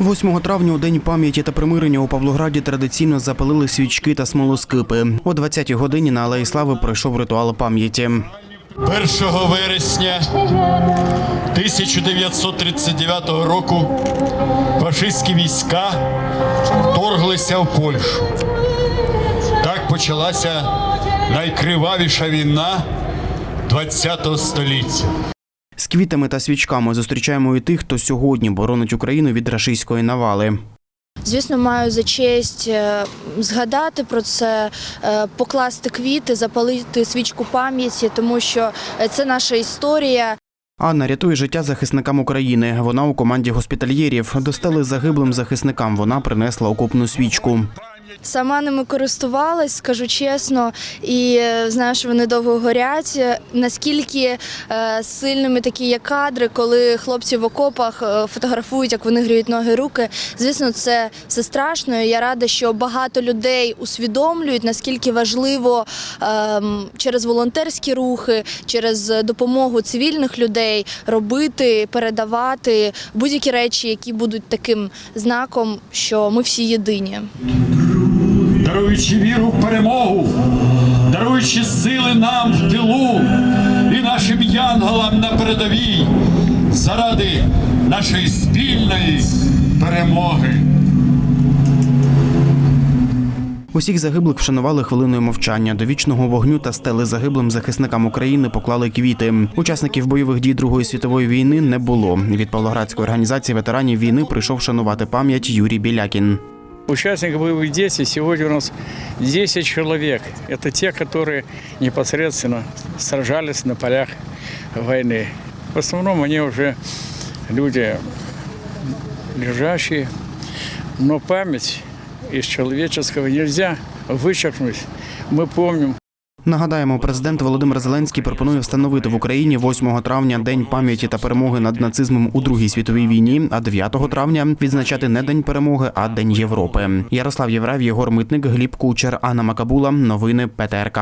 8 травня у день пам'яті та примирення у Павлограді традиційно запалили свічки та смолоскипи. О 20-й годині на Алеї Слави пройшов ритуал пам'яті. 1 вересня 1939 року фашистські війська вторглися в Польщу. Так почалася найкривавіша війна ХХ століття. З квітами та свічками зустрічаємо і тих, хто сьогодні боронить Україну від рашистської навали. Звісно, маю за честь е, згадати про це, е, покласти квіти, запалити свічку пам'яті, тому що е, це наша історія. Анна рятує життя захисникам України. Вона у команді госпітальєрів. До стели загиблим захисникам вона принесла окопну свічку. Сама ними користувалась, скажу чесно, і е, знаю, що вони довго горять. Наскільки е, сильними такі є кадри, коли хлопці в окопах е, фотографують, як вони гріють ноги, руки. Звісно, це все страшно. Я рада, що багато людей усвідомлюють, наскільки важливо ем, через волонтерські рухи, через допомогу цивільних людей робити, передавати будь-які речі, які будуть таким знаком, що ми всі єдині. Даруючи віру в перемогу, даруючи сили нам в тилу і нашим янголам на передовій заради нашої спільної перемоги. Усіх загиблих вшанували хвилиною мовчання. До вічного вогню та стели загиблим захисникам України поклали квіти. Учасників бойових дій Другої світової війни не було. Від Павлоградської організації ветеранів війни прийшов шанувати пам'ять Юрій Білякін. Участников боевых действий сегодня у нас 10 человек. Это те, которые непосредственно сражались на полях войны. В основном они уже люди лежащие, но память из человеческого нельзя вычеркнуть. Мы помним Нагадаємо, президент Володимир Зеленський пропонує встановити в Україні 8 травня День пам'яті та перемоги над нацизмом у Другій світовій війні, а 9 травня відзначати не День перемоги, а День Європи. Ярослав Єврав, Єгор Митник, Гліб Кучер, Анна Макабула. Новини ПТРК.